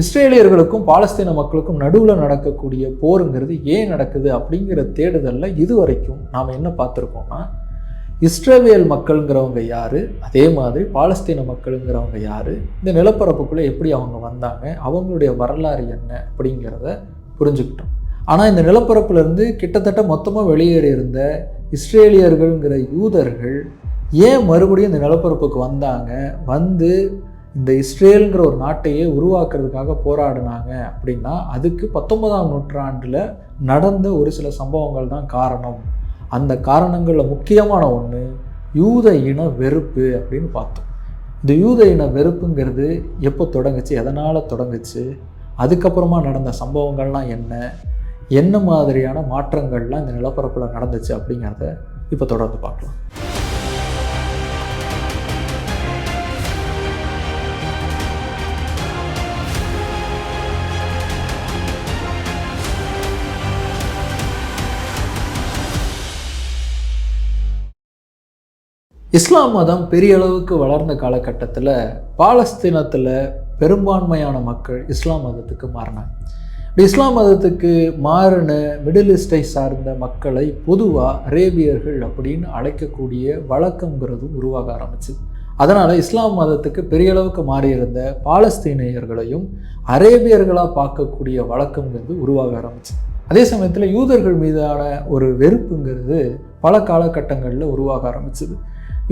இஸ்ரேலியர்களுக்கும் பாலஸ்தீன மக்களுக்கும் நடுவில் நடக்கக்கூடிய போருங்கிறது ஏன் நடக்குது அப்படிங்கிற தேடுதலில் இதுவரைக்கும் நாம் என்ன பார்த்துருக்கோம்னா இஸ்ரேலியல் மக்களுங்கிறவங்க யார்? அதே மாதிரி பாலஸ்தீன மக்களுங்கிறவங்க யார்? இந்த நிலப்பரப்புக்குள்ளே எப்படி அவங்க வந்தாங்க? அவங்களுடைய வரலாறு என்ன? அப்படிங்கிறத புரிஞ்சுக்கிட்டோம். ஆனால் இந்த நிலப்பரப்புலேருந்து கிட்டத்தட்ட மொத்தமாக வெளியேறி இருந்த இஸ்ரேலியர்கள்ங்கிற யூதர்கள் ஏன் மறுபடியும் இந்த நிலப்பரப்புக்கு வந்தாங்க? வந்து இந்த இஸ்ரேலுங்கிற ஒரு நாட்டையே உருவாக்குறதுக்காக போராடினாங்க அப்படின்னா அதுக்கு பத்தொன்பதாம் நூற்றாண்டில் நடந்த ஒரு சில சம்பவங்கள் தான் காரணம். அந்த காரணங்களில் முக்கியமான ஒன்று யூத இன வெறுப்பு அப்படின்னு பார்த்தோம். இந்த யூத இன வெறுப்புங்கிறது எப்போ தொடங்குச்சு எதனால் தொடங்குச்சு அதுக்கப்புறமா நடந்த சம்பவங்கள்லாம் என்ன என்ன மாதிரியான மாற்றங்கள்லாம் இந்த நிலப்பரப்பில் நடந்துச்சு அப்படிங்கிறத இப்போ தொடர்ந்து பார்க்கலாம். இஸ்லாம் மதம் பெரிய அளவுக்கு வளர்ந்த காலகட்டத்தில் பாலஸ்தீனத்தில் பெரும்பான்மையான மக்கள் இஸ்லாம் மதத்துக்கு மாறினாங்க. இப்படி இஸ்லாம் மதத்துக்கு மாறின மிடில் ஈஸ்டை சார்ந்த மக்களை பொதுவாக அரேபியர்கள் அப்படின்னு அழைக்கக்கூடிய வழக்கங்கிறதும் உருவாக ஆரம்பிச்சுது அதனால் இஸ்லாம் மதத்துக்கு பெரிய அளவுக்கு மாறியிருந்த பாலஸ்தீனியர்களையும் அரேபியர்களாக பார்க்கக்கூடிய வழக்கங்கிறது உருவாக ஆரம்பிச்சு. அதே சமயத்தில் யூதர்கள் மீதான ஒரு வெறுப்புங்கிறது பல காலகட்டங்களில் உருவாக ஆரம்பிச்சுது.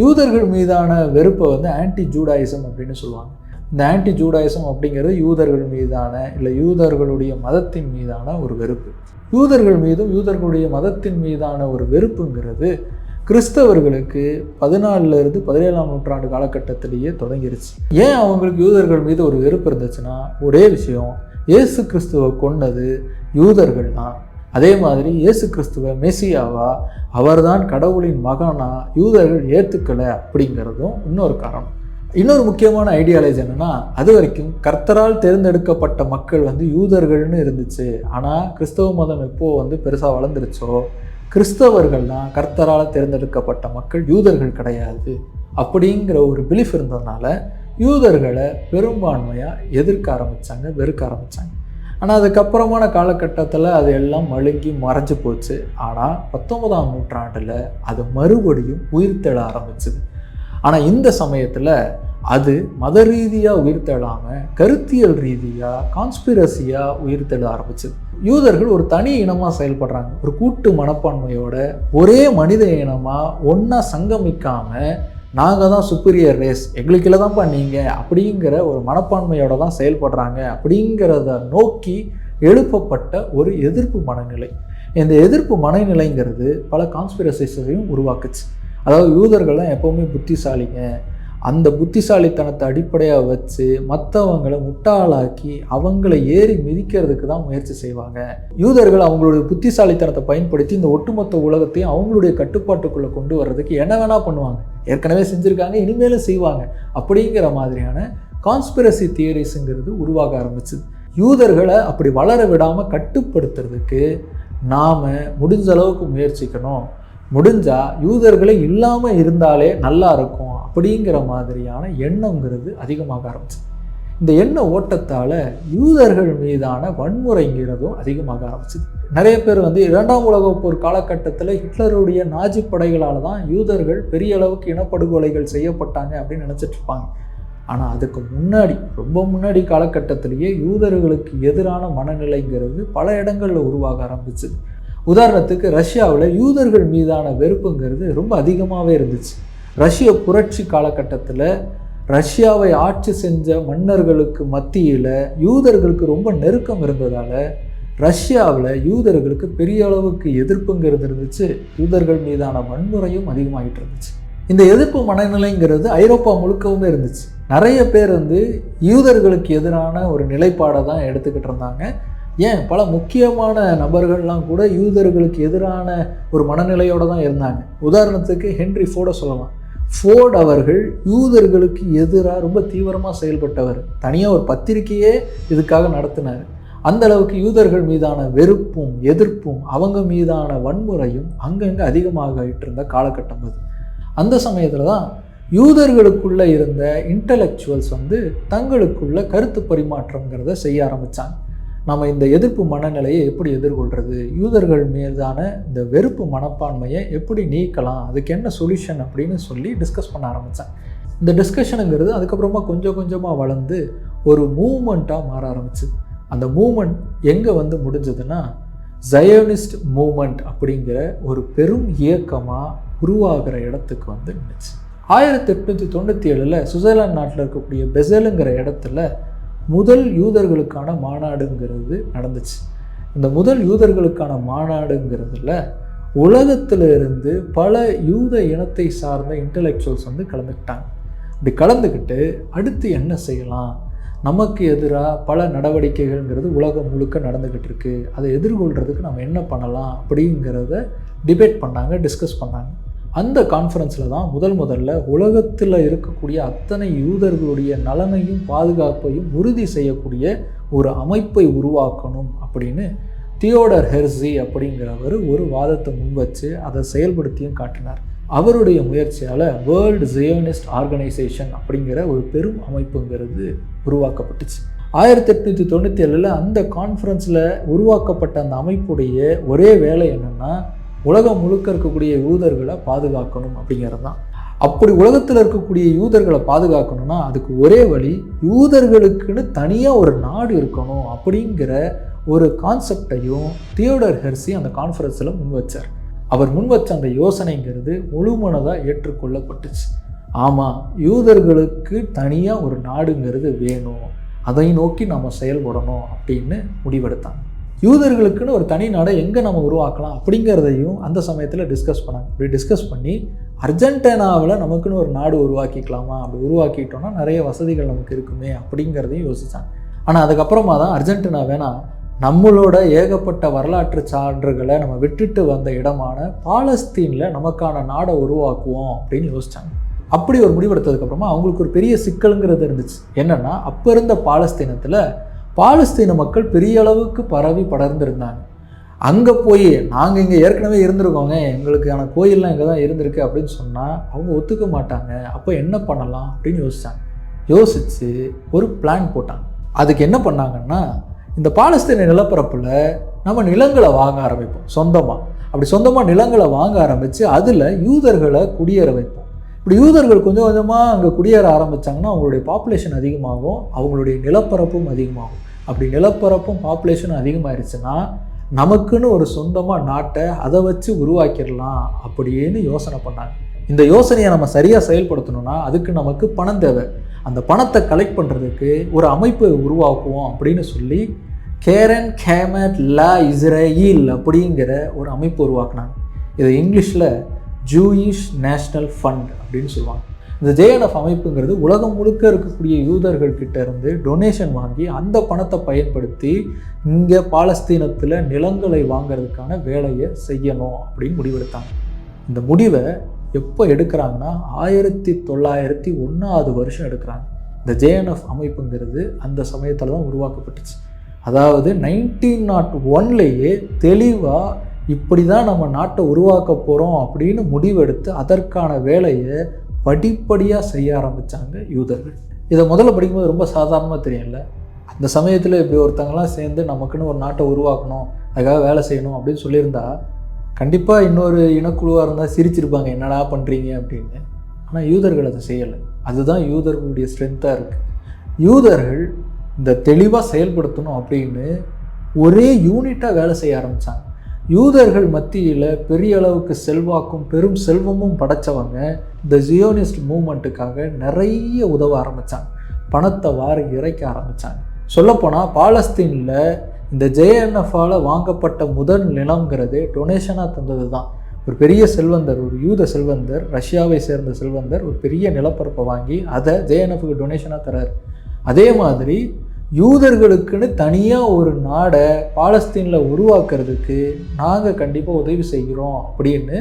யூதர்கள் மீதான வெறுப்பை வந்து ஆன்டி ஜூடாயிசம் அப்படின்னு சொல்லுவாங்க. இந்த ஆன்டி ஜூடாயிசம் அப்படிங்கிறது யூதர்கள் மீதான இல்லை யூதர்களுடைய மதத்தின் மீதான ஒரு வெறுப்பு. யூதர்கள் மீதும் யூதர்களுடைய மதத்தின் மீதான ஒரு வெறுப்புங்கிறது கிறிஸ்தவர்களுக்கு பதினாலிருந்து பதினேழாம் நூற்றாண்டு காலகட்டத்திலேயே தொடங்கிருச்சு. ஏன் அவங்களுக்கு யூதர்கள் மீது ஒரு வெறுப்பு இருந்துச்சுன்னா ஒரே விஷயம் இயேசு கிறிஸ்துவை கொன்னது யூதர்கள் தான் அதே மாதிரி இயேசு கிறிஸ்துவ மெசியாவா அவர்தான் கடவுளின் மகனா யூதர்கள் ஏற்றுக்கலை அப்படிங்கிறதும் இன்னொரு காரணம். இன்னொரு முக்கியமான ஐடியாலஜி என்னென்னா அது வரைக்கும் கர்த்தரால் தேர்ந்தெடுக்கப்பட்ட மக்கள் வந்து யூதர்கள்னு இருந்துச்சு. ஆனால் கிறிஸ்தவ மதம் எப்போது வந்து பெருசாக வளர்ந்துருச்சோ கிறிஸ்தவர்கள் தான் கர்த்தரால் தேர்ந்தெடுக்கப்பட்ட மக்கள் யூதர்கள் கிடையாது அப்படிங்கிற ஒரு பிலீஃப் இருந்ததுனால யூதர்களை பெரும்பான்மையாக எதிர்க்க ஆரம்பித்தாங்க வெறுக்க ஆரம்பித்தாங்க ஆனால் அதுக்கப்புறமான காலகட்டத்தில் அது எல்லாம் மழுங்கி மறைஞ்சு போச்சு. ஆனால் பத்தொன்பதாம் நூற்றாண்டில் அது மறுபடியும் உயிர்த்தெழ ஆரம்பிச்சுது. ஆனால் இந்த சமயத்தில் அது மத ரீதியாக உயிர்த்தெழாமல் கருத்தியல் ரீதியாக கான்ஸ்பிரசியாக உயிர்த்தெழ ஆரம்பிச்சது. யூதர்கள் ஒரு தனி இனமாக செயல்படுறாங்க. ஒரு கூட்டு மனப்பான்மையோட ஒரே மனித இனமாக ஒன்றா சங்கமிக்காமல் நாங்கள் தான் சுப்பீரியர் ரேஸ் எங்களுக்குள்ள தான்ப்பா நீங்கள் அப்படிங்கிற ஒரு மனப்பான்மையோட தான் செயல்படுறாங்க அப்படிங்கிறத நோக்கி எழுப்பப்பட்ட ஒரு எதிர்ப்பு மனநிலை. இந்த எதிர்ப்பு மனநிலைங்கிறது பல கான்ஸ்பிரசிஸையும் உருவாக்குச்சு. அதாவது யூதர்கள்லாம் எப்போவுமே புத்திசாலிங்க அந்த புத்திசாலித்தனத்தை அடிப்படையாக வச்சு மற்றவங்களை முட்டாளாக்கி அவங்கள ஏறி மிதிக்கிறதுக்கு தான் முயற்சி செய்வாங்க. யூதர்கள் அவங்களுடைய புத்திசாலித்தனத்தை பயன்படுத்தி இந்த ஒட்டுமொத்த உலகத்தையும் அவங்களுடைய கட்டுப்பாட்டுக்குள்ளே கொண்டு வர்றதுக்கு என்ன வேணால் பண்ணுவாங்க. ஏற்கனவே செஞ்சுருக்காங்க இனிமேலும் செய்வாங்க. அப்படிங்கிற மாதிரியான கான்ஸ்பிரசி தியரிஸுங்கிறது உருவாக ஆரம்பிச்சுது யூதர்களை அப்படி வளர விடாமல் கட்டுப்படுத்துறதுக்கு நாம் முடிஞ்ச அளவுக்கு முயற்சிக்கணும். முடிஞ்சால் யூதர்களே இல்லாமல் இருந்தாலே நல்லா இருக்கும். அப்படிங்கிற மாதிரியான எண்ணங்கிறது அதிகமாக ஆரம்பிச்சு. இந்த எண்ண ஓட்டத்தால் யூதர்கள் மீதான வன்முறைங்கிறதும் அதிகமாக ஆரம்பிச்சுது நிறைய பேர் வந்து இரண்டாம் உலக போர் காலகட்டத்தில் ஹிட்லருடைய நாஜி படைகளால் தான் யூதர்கள் பெரிய அளவுக்கு இனப்படுகொலைகள் செய்யப்பட்டாங்க அப்படின்னு நினச்சிட்டு இருப்பாங்க. ஆனால் அதுக்கு முன்னாடி ரொம்ப முன்னாடி காலகட்டத்திலேயே யூதர்களுக்கு எதிரான மனநிலைங்கிறது பல இடங்களில் உருவாக ஆரம்பிச்சுது உதாரணத்துக்கு ரஷ்யாவில் யூதர்கள் மீதான வெறுப்புங்கிறது ரொம்ப அதிகமாகவே இருந்துச்சு. ரஷ்ய புரட்சி காலகட்டத்தில் ரஷ்யாவை ஆட்சி செஞ்ச மன்னர்களுக்கு மத்தியில் யூதர்களுக்கு ரொம்ப நெருக்கம் இருந்ததால் ரஷ்யாவில் யூதர்களுக்கு பெரிய அளவுக்கு எதிர்ப்புங்கிறது இருந்துச்சு. யூதர்கள் மீதான வன்முறையும் அதிகமாகிட்டு இருந்துச்சு. இந்த எதிர்ப்பு மனநிலைங்கிறது ஐரோப்பா முழுக்கவுமே இருந்துச்சு. நிறைய பேர் வந்து யூதர்களுக்கு எதிரான ஒரு நிலைப்பாடை தான் எடுத்துக்கிட்டு இருந்தாங்க. ஏன்? பல முக்கியமான நபர்கள்லாம் கூட யூதர்களுக்கு எதிரான ஒரு மனநிலையோடு தான் இருந்தாங்க. உதாரணத்துக்கு ஹென்ரி ஃபோர்டை சொல்லலாம். ஃபோர்ட் அவர்கள் யூதர்களுக்கு எதிராக ரொம்ப தீவிரமாக செயல்பட்டவர். தனியாக ஒரு பத்திரிகையே இதுக்காக நடத்தினார். அந்த அளவுக்கு யூதர்கள் மீதான வெறுப்பும் எதிர்ப்பும் அவங்க மீதான வன்முறையும் அங்கங்கே அதிகமாகிட்டு இருந்த காலகட்டம் அது. அந்த சமயத்தில் தான் யூதர்களுக்குள்ளே இருந்த இன்டலெக்சுவல்ஸ் வந்து தங்களுக்குள்ள கருத்து பரிமாற்றங்கிறத செய்ய ஆரம்பித்தாங்க நம்ம இந்த எதிர்ப்பு மனநிலையை எப்படி எதிர்கொள்கிறது யூதர்கள் மீதான இந்த வெறுப்பு மனப்பான்மையை எப்படி நீக்கலாம்? அதுக்கு என்ன சொல்யூஷன் அப்படின்னு சொல்லி டிஸ்கஸ் பண்ண ஆரம்பித்தேன் இந்த டிஸ்கஷனுங்கிறது அதுக்கப்புறமா கொஞ்சம் கொஞ்சமாக வளர்ந்து ஒரு மூமெண்ட்டாக மாற ஆரம்பிச்சு. அந்த மூமெண்ட் எங்கே வந்து முடிஞ்சதுன்னா ஜயோனிஸ்ட் மூமெண்ட் அப்படிங்கிற ஒரு பெரும் இயக்கமாக உருவாகிற இடத்துக்கு வந்து நின்றுச்சு ஆயிரத்தி எட்நூற்றி தொண்ணூற்றி ஏழில் சுவிட்சர்லாந்து நாட்டில் இருக்கக்கூடிய பெசலுங்கிற இடத்துல முதல் யூதர்களுக்கான மாநாடுங்கிறது நடந்துச்சு. இந்த முதல் யூதர்களுக்கான மாநாடுங்கிறதுல உலகத்தில் இருந்து பல யூத இனத்தை சார்ந்த இன்டலெக்சுவல்ஸ் வந்து கலந்துக்கிட்டாங்க. இப்படி கலந்துக்கிட்டு அடுத்து என்ன செய்யலாம்? நமக்கு எதிராக பல நடவடிக்கைகள்ங்கிறது உலகம் முழுக்க நடந்துக்கிட்டு இருக்குது அதை எதிர்கொள்கிறதுக்கு நம்ம என்ன பண்ணலாம் அப்படிங்கிறத டிபேட் பண்ணாங்க டிஸ்கஸ் பண்ணாங்க. அந்த கான்ஃபரன்ஸில் தான் முதல் முதல்ல உலகத்தில் இருக்கக்கூடிய அத்தனை யூதர்களுடைய நலனையும் பாதுகாப்பையும் உறுதி செய்யக்கூடிய ஒரு அமைப்பை உருவாக்கணும் அப்படின்னு தியோடர் ஹெர்சி அப்படிங்கிறவர் ஒரு வாதத்தை முன்வச்சு அதை செயல்படுத்தியும் காட்டினார். அவருடைய முயற்சியால் வேர்ல்டு ஜியோனிஸ்ட் ஆர்கனைசேஷன் அப்படிங்கிற ஒரு பெரும் அமைப்புங்கிறது உருவாக்கப்பட்டுச்சு. ஆயிரத்தி எட்நூற்றி தொண்ணூற்றி ஏழில் அந்த கான்ஃபரன்ஸில் உருவாக்கப்பட்ட அந்த அமைப்புடைய ஒரே வேலை என்னென்னா உலகம் முழுக்க இருக்கக்கூடிய யூதர்களை பாதுகாக்கணும் அப்படிங்கிறது தான். அப்படி உலகத்தில் இருக்கக்கூடிய யூதர்களை பாதுகாக்கணும்னா அதுக்கு ஒரே வழி யூதர்களுக்குன்னு தனியாக ஒரு நாடு இருக்கணும் அப்படிங்கிற ஒரு கான்செப்டையும் தியோடர் ஹெர்சி அந்த கான்ஃபரன்ஸில் முன்வச்சார். அவர் முன்வச்ச அந்த யோசனைங்கிறது முழுமனதாக ஏற்றுக்கொள்ளப்பட்டுச்சு. ஆமாம் யூதர்களுக்கு தனியாக ஒரு நாடுங்கிறது வேணும். அதை நோக்கி நம்ம செயல்படணும் அப்படின்னு முடிவெடுத்தாங்க யூதர்களுக்குன்னு ஒரு தனி நாடை எங்கே நம்ம உருவாக்கலாம் அப்படிங்கிறதையும் அந்த சமயத்தில் டிஸ்கஸ் பண்ணாங்க. இப்படி டிஸ்கஸ் பண்ணி அர்ஜென்டினாவில் நமக்குன்னு ஒரு நாடு உருவாக்கிக்கலாமா? அப்படி உருவாக்கிட்டோம்னா நிறைய வசதிகள் நமக்கு இருக்குமே அப்படிங்கிறதையும் யோசித்தாங்க ஆனால் அதுக்கப்புறமா தான் அர்ஜென்டினா வேணாம் நம்மளோட ஏகப்பட்ட வரலாற்று சான்றுகளை நம்ம விட்டுட்டு வந்த இடமான பாலஸ்தீனில் நமக்கான நாடை உருவாக்குவோம் அப்படின்னு யோசித்தாங்க அப்படி ஒரு முடிவெடுத்ததுக்கப்புறமா அவங்களுக்கு ஒரு பெரிய சிக்கலுங்கிறது இருந்துச்சு. என்னென்னா அப்போ இருந்த பாலஸ்தீனத்தில் பாலஸ்தீன மக்கள் பெரிய அளவுக்கு பரவி படர்ந்திருந்தாங்க. அங்கே போய் நாங்கள் இங்கே ஏற்கனவே இருந்திருக்கோங்க. எங்களுக்கான கோயிலெலாம் இங்கே தான் இருந்திருக்கு அப்படின்னு சொன்னால் அவங்க ஒத்துக்க மாட்டாங்க. அப்போ என்ன பண்ணலாம் அப்படின்னு யோசித்தாங்க யோசித்து ஒரு பிளான் போட்டாங்க. அதுக்கு என்ன பண்ணாங்கன்னா இந்த பாலஸ்தீன நிலப்பரப்பில் நம்ம நிலங்களை வாங்க ஆரம்பிப்போம் சொந்தமாக அப்படி சொந்தமாக நிலங்களை வாங்க ஆரம்பித்து அதில் யூதர்களை குடியேற வைப்போம். இப்படி யூதர்கள் கொஞ்சம் கொஞ்சமாக அங்கே குடியேற ஆரம்பித்தாங்கன்னா அவங்களுடைய பாப்புலேஷன் அதிகமாகும் அவங்களுடைய நிலப்பரப்பும் அதிகமாகும். அப்படி நிலப்பரப்பும் பாப்புலேஷனும் அதிகமாயிருச்சுன்னா நமக்குன்னு ஒரு சொந்தமாக நாட்டை அதை வச்சு உருவாக்கிடலாம் அப்படின்னு யோசனை பண்ணாங்க. இந்த யோசனையை நம்ம சரியாக செயல்படுத்தணும்னா அதுக்கு நமக்கு பணம் தேவை. அந்த பணத்தை கலெக்ட் பண்ணுறதுக்கு ஒரு அமைப்பை உருவாக்குவோம் அப்படின்னு சொல்லி கேரன் கேமட் லா இஸ்ரேயில் அப்படிங்கிற ஒரு அமைப்பு உருவாக்குனாங்க. இதை இங்கிலீஷில் ஜூயிஷ் நேஷ்னல் ஃபண்ட் அப்படின்னு சொல்லுவாங்க. இந்த ஜேஎன்எஃப் அமைப்புங்கிறது உலகம் முழுக்க இருக்கக்கூடிய யூதர்கள் கிட்ட இருந்து டொனேஷன் வாங்கி அந்த பணத்தை பயன்படுத்தி இங்கே பாலஸ்தீனத்தில் நிலங்களை வாங்கிறதுக்கான வேலையை செய்யணும் அப்படின்னு முடிவெடுத்தாங்க. இந்த முடிவை எப்போ எடுக்கிறாங்கன்னா ஆயிரத்தி தொள்ளாயிரத்தி ஒன்றாவது வருஷம் எடுக்கிறாங்க. இந்த ஜேஎன்எஃப் அமைப்புங்கிறது அந்த சமயத்தில் தான் உருவாக்கப்பட்டுச்சு. அதாவது நைன்டீன் நாட் ஒன்லேயே தெளிவாக இப்படி தான் நம்ம நாட்டை உருவாக்க போகிறோம் அப்படின்னு முடிவெடுத்து அதற்கான வேலையை படிப்படியாக செய்ய ஆரம்பித்தாங்க யூதர்கள். இதை முதல்ல படிக்கும்போது ரொம்ப சாதாரணமாக தெரியல அந்த சமயத்தில் இப்படி ஒருத்தங்களாம் சேர்ந்து நமக்குன்னு ஒரு நாட்டை உருவாக்கணும் அதுக்காக வேலை செய்யணும் அப்படின்னு சொல்லியிருந்தா கண்டிப்பாக இன்னொரு இனக்குழுவாக இருந்தால் சிரிச்சிருப்பாங்க என்னடா பண்ணுறீங்க அப்படின்னு. ஆனால் யூதர்கள் அதை செய்யலை. அதுதான் யூதர்களுடைய ஸ்ட்ரென்த்தாக இருக்குது யூதர்கள் இந்த தெளிவாக செயல்படுத்தணும் அப்படின்னு ஒரே யூனிட்டாக வேலை செய்ய ஆரம்பித்தாங்க யூதர்கள் மத்தியில் பெரிய அளவுக்கு செல்வாக்கும் பெரும் செல்வமும் படைச்சவங்க இந்த ஜியோனிஸ்ட் மூமெண்ட்டுக்காக நிறைய உதவ ஆரம்பித்தாங்க பணத்தை வாரி இறைக்க ஆரம்பித்தாங்க சொல்லப்போனால் பாலஸ்தீனில் இந்த ஜேஎன்எஃபால் வாங்கப்பட்ட முதல் நிலங்கிறது டொனேஷனாக தந்தது தான் ஒரு பெரிய செல்வந்தர் ஒரு யூத செல்வந்தர் ரஷ்யாவை சேர்ந்த செல்வந்தர் ஒரு பெரிய நிலப்பரப்பை வாங்கி அதை ஜேஎன்எஃப்க்கு டொனேஷனாக தரார். அதே மாதிரி யூதர்களுக்குன்னு தனியாக ஒரு நாடை பாலஸ்தீனில் உருவாக்குறதுக்கு நாங்கள் கண்டிப்பாக உதவி செய்கிறோம் அப்படின்னு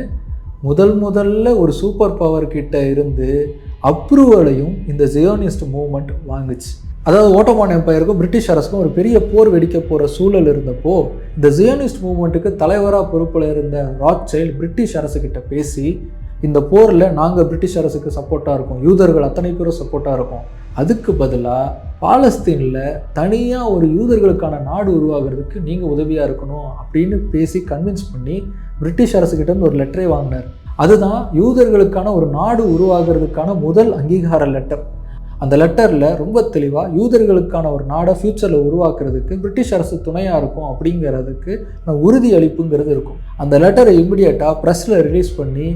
முதல் முதல்ல ஒரு சூப்பர் பவர் கிட்ட இருந்து அப்ரூவலையும் இந்த ஜியோனிஸ்ட் மூமெண்ட் வாங்குச்சு. அதாவது ஓட்டோமான் எம்பையருக்கும் பிரிட்டிஷ் அரசுக்கும் ஒரு பெரிய போர் வெடிக்க போகிற சூழல் இருந்தப்போ இந்த ஜியோனிஸ்ட் மூமெண்ட்டுக்கு தலைவராக பொறுப்பில் இருந்த ராக்சைல் பிரிட்டிஷ் அரசுக்கிட்ட பேசி இந்த போரில் நாங்கள் பிரிட்டிஷ் அரசுக்கு சப்போர்ட்டாக இருக்கோம். யூதர்கள் அத்தனை பேரும் சப்போர்ட்டாக இருக்கோம். அதுக்கு பதிலாக பாலஸ்தீனில் தனியாக ஒரு யூதர்களுக்கான நாடு உருவாகிறதுக்கு நீங்கள் உதவியாக இருக்கணும் அப்படின்னு பேசி கன்வின்ஸ் பண்ணி பிரிட்டிஷ் அரசுக்கிட்டேருந்து ஒரு லெட்டரை வாங்கினார். அதுதான் யூதர்களுக்கான ஒரு நாடு உருவாகிறதுக்கான முதல் அங்கீகார லெட்டர் அந்த லெட்டரில் ரொம்ப தெளிவாக யூதர்களுக்கான ஒரு நாடை ஃப்யூச்சரில் உருவாக்குறதுக்கு பிரிட்டிஷ் அரசு துணையாக இருக்கும் அப்படிங்கிறதுக்கு உறுதி அளிப்புங்கிறது இருக்கும். அந்த லெட்டரை இம்மிடியட்டாக ப்ரெஸ்ஸில் ரிலீஸ் பண்ணி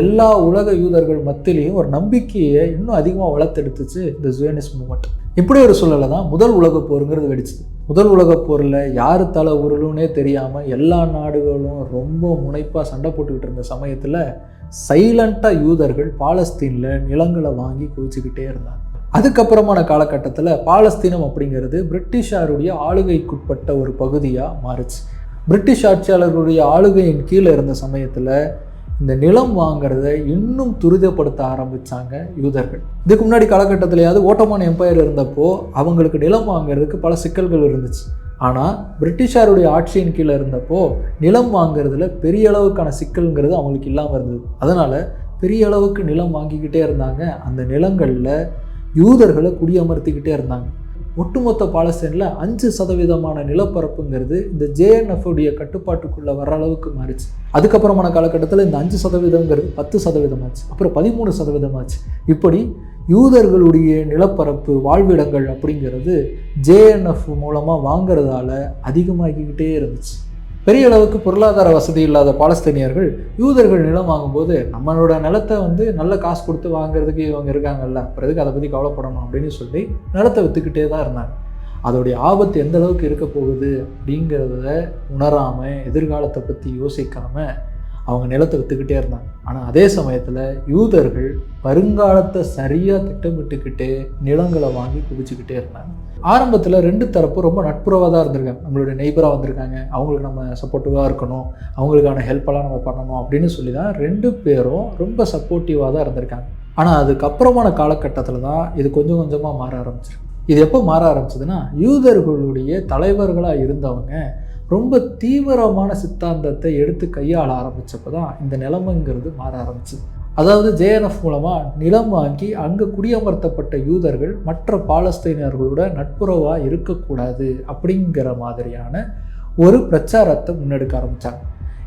எல்லா உலக யூதர்கள் மத்தியிலையும் ஒரு நம்பிக்கையை இன்னும் அதிகமாக வளர்த்தெடுத்துச்சு இந்த ஜுவேனிஸ் மூமெண்ட் இப்படி ஒரு சூழலை தான் முதல் உலக போருங்கிறது வெடிச்சுது. முதல் உலகப் போரில் யார் தலை உருளுன்னே தெரியாமல் எல்லா நாடுகளும் ரொம்ப முனைப்பாக சண்டை போட்டுக்கிட்டு இருந்த சமயத்தில் சைலண்ட்டாக யூதர்கள் பாலஸ்தீனில் நிலங்களை வாங்கி குவிச்சுக்கிட்டே இருந்தாங்க. அதுக்கப்புறமான காலகட்டத்தில் பாலஸ்தீனம் அப்படிங்கிறது பிரிட்டிஷாருடைய ஆளுகைக்குட்பட்ட ஒரு பகுதியாக மாறுச்சு. பிரிட்டிஷ் ஆட்சியாளர்களுடைய ஆளுகையின் கீழே இருந்த சமயத்தில் இந்த நிலம் வாங்கிறத இன்னும் துரிதப்படுத்த ஆரம்பித்தாங்க யூதர்கள். இதுக்கு முன்னாடி காலகட்டத்திலேயாவது ஓட்டமான் எம்பையர் இருந்தப்போ அவங்களுக்கு நிலம் வாங்குறதுக்கு பல சிக்கல்கள் இருந்துச்சு. ஆனால் பிரிட்டிஷாருடைய ஆட்சியின் கீழே இருந்தப்போ நிலம் வாங்கிறதுல பெரிய அளவுக்கான சிக்கல்ங்கிறது அவங்களுக்கு இல்லாமல் இருந்தது. அதனால் பெரிய அளவுக்கு நிலம் வாங்கிக்கிட்டே இருந்தாங்க. அந்த நிலங்களில் யூதர்களை குடியமர்த்திக்கிட்டே இருந்தாங்க. ஒட்டுமொத்த பாலஸ்தீனில் அஞ்சு சதவீதமான நிலப்பரப்புங்கிறது இந்த ஜேஎன்எஃப் உடைய கட்டுப்பாட்டுக்குள்ளே வர அளவுக்கு மாறிச்சு. அதுக்கப்புறமான காலகட்டத்தில் இந்த அஞ்சு சதவீதங்கிறது பத்து சதவீதமாச்சு. அப்புறம் பதிமூணு சதவீதமாச்சு. இப்படி யூதர்களுடைய நிலப்பரப்பு வாழ்விடங்கள் அப்படிங்கிறது ஜேஎன்எஃப் மூலமாக வாங்குறதால அதிகமாகிக்கிட்டே இருந்துச்சு. பெரிய அளவுக்கு பொருளாதார வசதி இல்லாத பாலஸ்தீனியர்கள் யூதர்கள் நிலம் வாங்கும்போது நம்மளோட நிலத்தை வந்து நல்ல காசு கொடுத்து வாங்குறதுக்கு இவங்க இருக்காங்கல்ல அப்புறம் எதுக்கு அதை பற்றி கவலைப்படணும் அப்படின்னு சொல்லி நிலத்தை விற்றுக்கிட்டே தான் இருந்தாங்க. அதோடைய ஆபத்து எந்த அளவுக்கு இருக்க போகுது அப்படிங்கிறத உணராமல் எதிர்காலத்தை பற்றி யோசிக்காமல் அவங்க நிலத்தை விற்றுக்கிட்டே இருந்தாங்க. ஆனால் அதே சமயத்தில் யூதர்கள் வருங்காலத்தை சரியாக திட்டமிட்டுக்கிட்டே நிலங்களை வாங்கி குவிச்சுக்கிட்டே இருந்தாங்க. ஆரம்பத்தில் ரெண்டு தரப்பு ரொம்ப நட்புறவாக தான் இருந்திருக்காங்க. நம்மளுடைய நெய்பராக வந்திருக்காங்க. அவங்களுக்கு நம்ம சப்போர்ட்டிவாக இருக்கணும். அவங்களுக்கான ஹெல்ப்பெல்லாம் நம்ம பண்ணணும் அப்படின்னு சொல்லி தான் ரெண்டு பேரும் ரொம்ப சப்போர்ட்டிவாக தான் இருந்திருக்காங்க. ஆனால் அதுக்கப்புறமான காலகட்டத்தில் தான் இது கொஞ்சம் கொஞ்சமாக மாற ஆரம்பிச்சிருக்கு. இது எப்போ மாற ஆரம்பிச்சதுன்னா யூதர்களுடைய தலைவர்களாக இருந்தவங்க ரொம்ப தீவிரமான சித்தாந்தத்தை எடுத்து கையாள ஆரம்பித்தப்போ தான் இந்த நிலைமைங்கிறது மாற ஆரம்பிச்சுது. அதாவது ஜேஎன்எஃப் மூலமாக நிலம் வாங்கி அங்கே குடியமர்த்தப்பட்ட யூதர்கள் மற்ற பாலஸ்தீனியர்களோட நட்புறவாக இருக்கக்கூடாது அப்படிங்கிற மாதிரியான ஒரு பிரச்சாரத்தை முன்னெடுக்க ஆரம்பித்தாங்க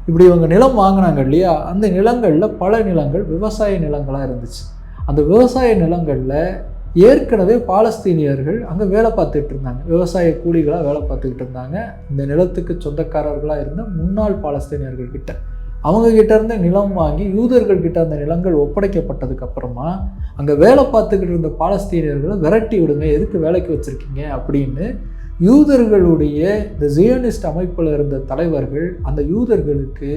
இப்படி இவங்க நிலம் வாங்கினாங்க இல்லையா? அந்த நிலங்களில் பல நிலங்கள் விவசாய நிலங்களாக இருந்துச்சு. அந்த விவசாய நிலங்களில் ஏற்கனவே பாலஸ்தீனியர்கள் அங்கே வேலை பார்த்துட்டு இருந்தாங்க. விவசாய கூலிகளாக வேலை பார்த்துக்கிட்டு இருந்தாங்க. இந்த நிலத்துக்கு சொந்தக்காரர்களாக இருந்த முன்னாள் பாலஸ்தீனியர்கள் அவங்கக்கிட்ட அவங்க இருந்த நிலம் வாங்கி யூதர்கள் கிட்ட அந்த நிலங்கள் ஒப்படைக்கப்பட்டதுக்கு அப்புறமா அங்கே வேலை பார்த்துக்கிட்டு இருந்த பாலஸ்தீனியர்களை விரட்டி விடுங்க எதுக்கு வேலைக்கு வச்சுருக்கீங்க அப்படின்னு யூதர்களுடைய இந்த ஜியோனிஸ்ட் அமைப்பில் இருந்த தலைவர்கள் அந்த யூதர்களுக்கு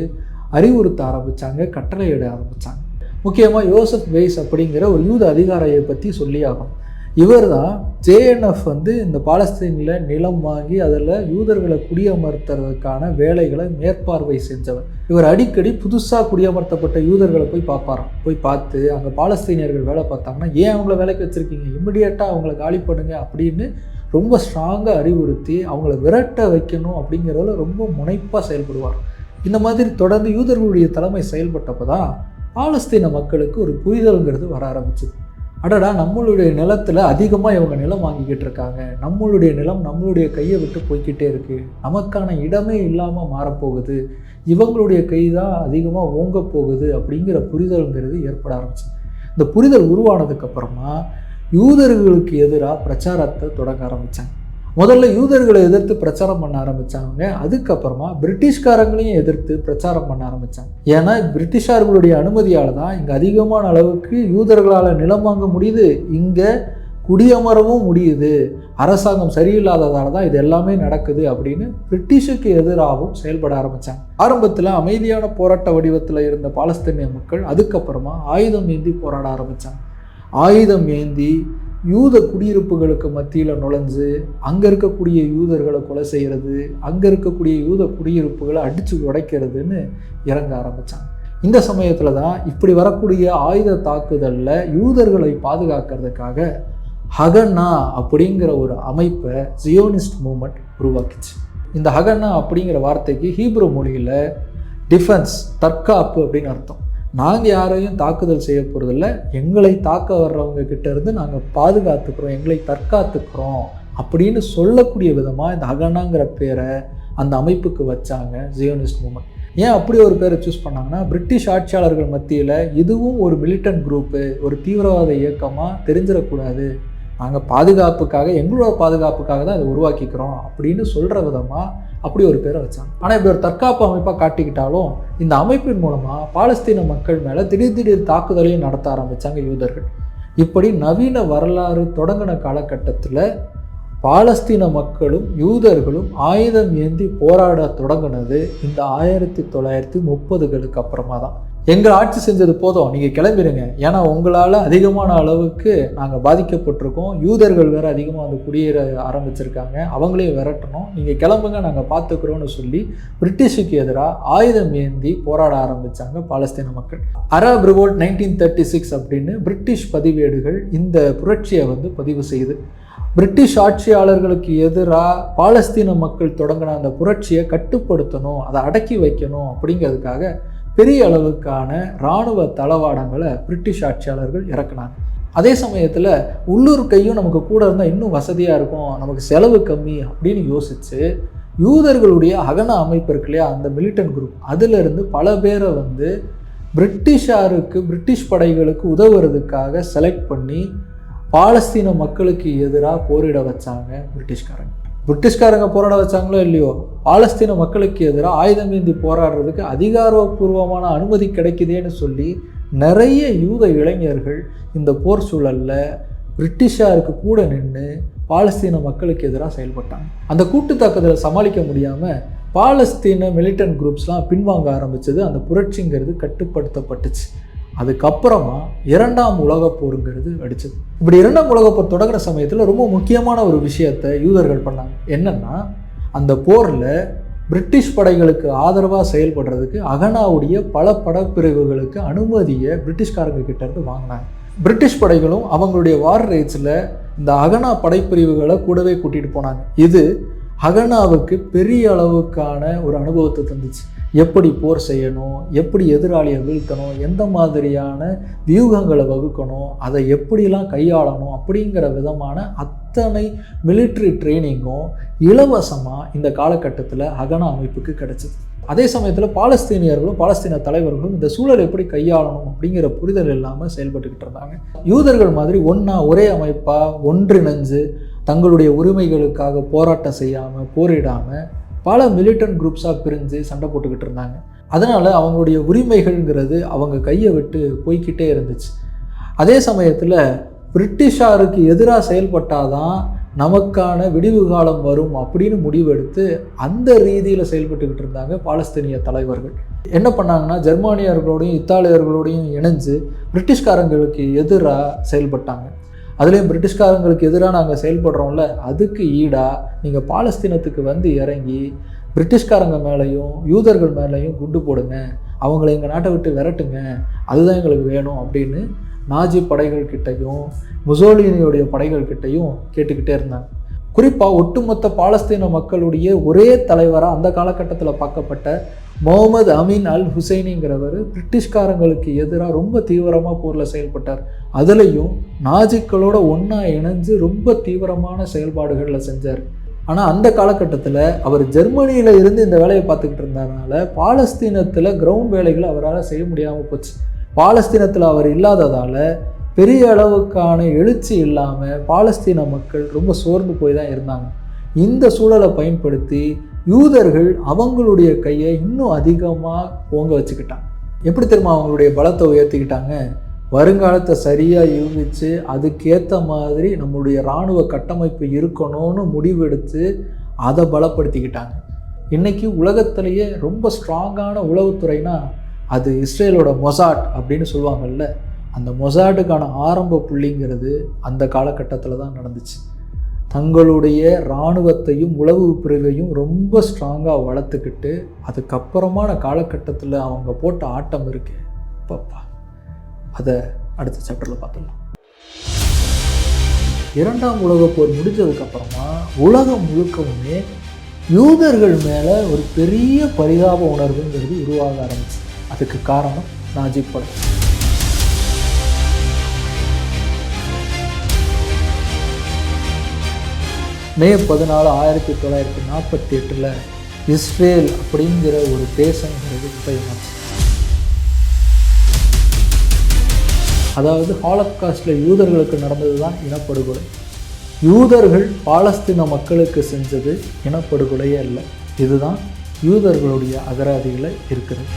அறிவுறுத்த ஆரம்பித்தாங்க கட்டளையிட ஆரம்பித்தாங்க முக்கியமாக யோசப் வெய்ஸ் அப்படிங்கிற ஒரு யூத அதிகாரியை பற்றி சொல்லி ஆகும் இவர் தான் ஜேஎன்எஃப் வந்து இந்த பாலஸ்தீனில் நிலம் வாங்கி அதில் யூதர்களை குடியமர்த்துறதுக்கான வேலைகளை மேற்பார்வை செஞ்சவர். இவர் அடிக்கடி புதுசாக குடியமர்த்தப்பட்ட யூதர்களை போய் பார்ப்பாராம். போய் பார்த்து அங்கே பாலஸ்தீனியர்கள் வேலை பார்த்தாங்கன்னா ஏன் அவங்கள வேலைக்கு வச்சுருக்கீங்க? இம்மிடியட்டாக அவங்கள காலி பண்ணுங்க அப்படின்னு ரொம்ப ஸ்ட்ராங்காக அறிவுறுத்தி அவங்கள விரட்ட வைக்கணும் அப்படிங்கிறதுல ரொம்ப முனைப்பாக செயல்படுவார். இந்த மாதிரி தொடர்ந்து யூதர்களுடைய தலைமை செயல்பட்டப்போ தான் பாலஸ்தீன மக்களுக்கு ஒரு புரிதல்ங்கிறது வர ஆரம்பிச்சுது. அடடா நம்மளுடைய நிலத்தில் அதிகமாக இவங்க நிலம் வாங்கிக்கிட்டு இருக்காங்க. நம்மளுடைய நிலம் நம்மளுடைய கையை விட்டு போய்கிட்டே இருக்குது நமக்கான இடமே இல்லாமல் மாறப்போகுது. இவங்களுடைய கை தான் அதிகமாக ஓங்க போகுது அப்படிங்கிற புரிதல்ங்கிறது ஏற்பட ஆரம்பிச்சு இந்த புரிதல் உருவானதுக்கப்புறமா யூதர்களுக்கு எதிராக பிரச்சாரத்தை தொடங்க ஆரம்பித்தாங்க முதல்ல யூதர்களை எதிர்த்து பிரச்சாரம் பண்ண ஆரம்பித்தாங்க அதுக்கப்புறமா பிரிட்டிஷ்காரங்களையும் எதிர்த்து பிரச்சாரம் பண்ண ஆரம்பித்தாங்க ஏன்னா பிரிட்டிஷார்களுடைய அனுமதியால் தான் இங்கே அதிகமான அளவுக்கு யூதர்களால் நிலம் வாங்க முடியுது. இங்கே குடியமரவும் முடியுது. அரசாங்கம் சரியில்லாததால தான் இது எல்லாமே நடக்குது அப்படின்னு பிரிட்டிஷுக்கு எதிராகவும் செயல்பட ஆரம்பித்தாங்க ஆரம்பத்தில் அமைதியான போராட்ட வடிவத்தில் இருந்த பாலஸ்தீனிய மக்கள் அதுக்கப்புறமா ஆயுதம் ஏந்தி போராட ஆரம்பித்தாங்க ஆயுதம் ஏந்தி யூத குடியிருப்புகளுக்கு மத்தியில் நுழைஞ்சு அங்கே இருக்கக்கூடிய யூதர்களை கொலை செய்கிறது அங்கே இருக்கக்கூடிய யூத குடியிருப்புகளை அடித்து உடைக்கிறதுன்னு இறங்க ஆரம்பித்தாங்க இந்த சமயத்தில் தான் இப்படி வரக்கூடிய ஆயுத தாக்குதலில் யூதர்களை பாதுகாக்கிறதுக்காக ஹகன்னா அப்படிங்கிற ஒரு அமைப்பை ஜியோனிஸ்ட் மூமெண்ட் உருவாக்கிச்சு. இந்த ஹகன்னா அப்படிங்கிற வார்த்தைக்கு ஹீப்ரு மொழியில் டிஃபென்ஸ் தற்காப்பு அப்படின்னு அர்த்தம். நாங்கள் யாரையும் தாக்குதல் செய்ய போகிறதில்ல எங்களை தாக்க வர்றவங்க இருந்து நாங்கள் பாதுகாத்துக்கிறோம் எங்களை தற்காத்துக்கிறோம் அப்படின்னு சொல்லக்கூடிய விதமாக இந்த அகனாங்கிற பேரை அந்த அமைப்புக்கு வச்சாங்க ஜியோனிஸ்ட் மூமெண்ட் ஏன் அப்படி ஒரு பேரை சூஸ் பண்ணாங்கன்னா பிரிட்டிஷ் ஆட்சியாளர்கள் மத்தியில் இதுவும் ஒரு மிலிட்டன் குரூப்பு ஒரு தீவிரவாத இயக்கமாக தெரிஞ்சிடக்கூடாது. நாங்கள் பாதுகாப்புக்காக எங்களோட பாதுகாப்புக்காக தான் அதை உருவாக்கிக்கிறோம் அப்படின்னு சொல்கிற விதமாக அப்படி ஒரு பேரை வச்சாங்க. ஆனால் இப்படி ஒரு தற்காப்பு அமைப்பாக காட்டிக்கிட்டாலும் இந்த அமைப்பின் மூலமாக பாலஸ்தீன மக்கள் மேலே திடீர் திடீர் தாக்குதலையும் நடத்த ஆரம்பித்தாங்க யூதர்கள். இப்படி நவீன வரலாறு தொடங்கின காலகட்டத்தில் பாலஸ்தீன மக்களும் யூதர்களும் ஆயுதம் ஏந்தி போராட தொடங்கினது இந்த ஆயிரத்தி தொள்ளாயிரத்தி முப்பதுகளுக்கு அப்புறமா தான் எங்கள் ஆட்சி செஞ்சது போதும். நீங்கள் கிளம்பிடுங்க. ஏன்னா உங்களால் அதிகமான அளவுக்கு நாங்கள் பாதிக்கப்பட்டிருக்கோம். யூதர்கள் வேறு அதிகமாக வந்து குடியேற ஆரம்பிச்சிருக்காங்க. அவங்களையும் விரட்டணும். நீங்கள் கிளம்புங்க நாங்கள் பார்த்துக்குறோன்னு சொல்லி பிரிட்டிஷுக்கு எதிராக ஆயுதம் ஏந்தி போராட ஆரம்பித்தாங்க பாலஸ்தீன மக்கள். Arab revolt nineteen thirty six அப்படின்னு பிரிட்டிஷ் பதிவேடுகள் இந்த புரட்சியை வந்து பதிவு செய்யுது பிரிட்டிஷ் ஆட்சியாளர்களுக்கு எதிராக பாலஸ்தீன மக்கள் தொடங்கின அந்த புரட்சியை கட்டுப்படுத்தணும் அதை அடக்கி வைக்கணும் அப்படிங்கிறதுக்காக பெரிய அளவுக்கான இராணுவ தளவாடங்களை பிரிட்டிஷ் ஆட்சியாளர்கள் இறக்குனாங்க. அதே சமயத்தில் உள்ளூர் கையும் நமக்கு கூட இருந்தால் இன்னும் வசதியாக இருக்கும் நமக்கு செலவு கம்மி அப்படின்னு யோசித்து யூதர்களுடைய அகன அமைப்பு இருக்கு இல்லையா அந்த மிலிட்டன் குரூப் அதிலிருந்து பல பேரை வந்து பிரிட்டிஷாருக்கு பிரிட்டிஷ் படைகளுக்கு உதவுறதுக்காக செலக்ட் பண்ணி பாலஸ்தீன மக்களுக்கு எதிராக போரிட வச்சாங்க பிரிட்டிஷ்காரங்க. பிரிட்டிஷ்காரங்க போராட வச்சாங்களோ இல்லையோ பாலஸ்தீன மக்களுக்கு எதிராக ஆயுதம் ஏந்தி போராடுறதுக்கு அதிகாரப்பூர்வமான அனுமதி கிடைக்குதேன்னு சொல்லி நிறைய யூத இளைஞர்கள் இந்த போர் சூழலில் பிரிட்டிஷாருக்கு கூட நின்று பாலஸ்தீன மக்களுக்கு எதிராக செயல்பட்டாங்க. அந்த கூட்டு தாக்குதலை சமாளிக்க முடியாமல் பாலஸ்தீன மிலிட்டன்ட் குரூப்ஸ்லாம் பின்வாங்க ஆரம்பித்தது அந்த புரட்சிங்கிறது கட்டுப்படுத்தப்பட்டுச்சு. அதுக்கப்புறமா இரண்டாம் உலகப் போருங்கிறது அடிச்சது இப்படி இரண்டாம் உலகப் போர் தொடங்குற சமயத்தில் ரொம்ப முக்கியமான ஒரு விஷயத்தை யூதர்கள் பண்ணாங்க. என்னன்னா அந்த போரில் பிரிட்டிஷ் படைகளுக்கு ஆதரவாக செயல்படுறதுக்கு அகனாவுடைய பல படப்பிரிவுகளுக்கு அனுமதியை பிரிட்டிஷ்காரங்க கிட்டேருந்து வாங்கினாங்க. பிரிட்டிஷ் படைகளும் அவங்களுடைய வார் ரைட்ஸில் இந்த அகனா படைப்பிரிவுகளை கூடவே கூட்டிகிட்டு போனாங்க. இது அகனாவுக்கு பெரிய அளவுக்கான ஒரு அனுபவத்தை தந்துச்சு. எப்படி போர் செய்யணும் எப்படி எதிராளியை வீழ்த்தணும் எந்த மாதிரியான வியூகங்களை வகுக்கணும் அதை எப்படிலாம் கையாளணும் அப்படிங்கிற விதமான அத்தனை மிலிட்ரி ட்ரைனிங்கும் இலவசமாக இந்த காலகட்டத்தில் அகனா அமைப்புக்கு கிடைச்சிது. அதே சமயத்தில் பாலஸ்தீனியர்களும் பாலஸ்தீன தலைவர்களும் இந்த சூழல் எப்படி கையாளணும் அப்படிங்கிற புரிதல் இல்லாமல் செயல்பட்டுக்கிட்டு இருந்தாங்க. யூதர்கள் மாதிரி ஒன்றா ஒரே அமைப்பாக ஒன்றிணைஞ்சு தங்களுடைய உரிமைகளுக்காக போராட்டம் செய்யாமல் போரிடாமல் பல மிலிட்டன் குரூப்ஸாக பிரிஞ்சு சண்டை போட்டுக்கிட்டு இருந்தாங்க. அதனால் அவங்களுடைய உரிமைகள்ங்கிறது அவங்க கையை விட்டு போய்கிட்டே இருந்துச்சு. அதே சமயத்தில் பிரிட்டிஷாருக்கு எதிராக செயல்பட்டாதான் நமக்கான விடிவு காலம் வரும் அப்படின்னு முடிவெடுத்து அந்த ரீதியில் செயல்பட்டுக்கிட்டு இருந்தாங்க பாலஸ்தீனிய தலைவர்கள். என்ன பண்ணாங்கன்னா ஜெர்மானியர்களோடையும் இத்தாலியர்களோடையும் இணைஞ்சு பிரிட்டிஷ்காரங்களுக்கு எதிராக செயல்பட்டாங்க. அதுலேயும் பிரிட்டிஷ்காரங்களுக்கு எதிராக நாங்கள் செயல்படுறோம்ல அதுக்கு ஈடாக நீங்கள் பாலஸ்தீனத்துக்கு வந்து இறங்கி பிரிட்டிஷ்காரங்க மேலேயும் யூதர்கள் மேலேயும் குண்டு போடுங்க அவங்கள எங்கள் நாட்டை விட்டு விரட்டுங்க அதுதான் எங்களுக்கு வேணும் அப்படின்னு நாஜி படைகள் கிட்டையும் முசோலினியுடைய படைகள் கிட்டையும் கேட்டுக்கிட்டே இருந்தாங்க. குறிப்பாக ஒட்டுமொத்த பாலஸ்தீன மக்களுடைய ஒரே தலைவராக அந்த காலகட்டத்தில் பார்க்கப்பட்ட முகமது அமீன் அல் ஹுசைனிங்கிறவர் பிரிட்டிஷ்காரங்களுக்கு எதிராக ரொம்ப தீவிரமாக போரில் செயல்பட்டார். அதுலேயும் நாஜிக்களோட ஒன்றா இணைஞ்சு ரொம்ப தீவிரமான செயல்பாடுகளில் செஞ்சார். ஆனால் அந்த காலகட்டத்தில் அவர் ஜெர்மனியில் இருந்து இந்த வேலையை பார்த்துக்கிட்டு இருந்ததுனால பாலஸ்தீனத்தில் கிரவுண்ட் வேலைகளை அவரால் செய்ய முடியாமல் போச்சு. பாலஸ்தீனத்தில் அவர் இல்லாததால் பெரிய அளவுக்கான எழுச்சி இல்லாமல் பாலஸ்தீன மக்கள் ரொம்ப சோர்ந்து போய் தான் இருந்தாங்க. இந்த சூழலை பயன்படுத்தி யூதர்கள் அவங்களுடைய கையை இன்னும் அதிகமாக ஓங்க வச்சுக்கிட்டாங்க. எப்படி தெரியுமா அவங்களுடைய பலத்தை உயர்த்திக்கிட்டாங்க? வருங்காலத்தை சரியாக யூகிச்சு அதுக்கேற்ற மாதிரி நம்மளுடைய இராணுவ கட்டமைப்பு இருக்கணும்னு முடிவெடுத்து அதை பலப்படுத்திக்கிட்டாங்க. இன்றைக்கி உலகத்திலேயே ரொம்ப ஸ்ட்ராங்கான உளவுத்துறைனா அது இஸ்ரேலோட மொசாட் அப்படின்னு சொல்லுவாங்கல்ல அந்த மொசாட்டுக்கான ஆரம்ப புள்ளிங்கிறது அந்த காலகட்டத்தில் தான் நடந்துச்சு. தங்களுடைய இராணுவத்தையும் உளவு பிரிவையும் ரொம்ப ஸ்ட்ராங்காக வளர்த்துக்கிட்டு அதுக்கப்புறமான காலகட்டத்தில் அவங்க போட்ட ஆட்டம் இருக்கு. பாப்பா அதை அடுத்த சாப்டரில் பார்த்துடலாம். இரண்டாம் உலகப் போர் முடிஞ்சதுக்கப்புறமா உலகம் முழுக்கவுமே யூதர்கள் மேலே ஒரு பெரிய பரிதாப உணர்வுங்கிறது உருவாக ஆரம்பிச்சு. அதுக்கு காரணம் நாஜி படம் மே பதினாலு ஆயிரத்தி தொள்ளாயிரத்தி நாற்பத்தி எட்டில் இஸ்ரேல் அப்படிங்கிற ஒரு தேசங்கிறது உதயமாச்சு. அதாவது ஹாலக்காஸ்டில் யூதர்களுக்கு நடந்தது தான் இனப்படுகொலை. யூதர்கள் பாலஸ்தீன மக்களுக்கு செஞ்சது இனப்படுகொலையே அல்ல. இதுதான் யூதர்களுடைய அகராதிகளை இருக்கிறது.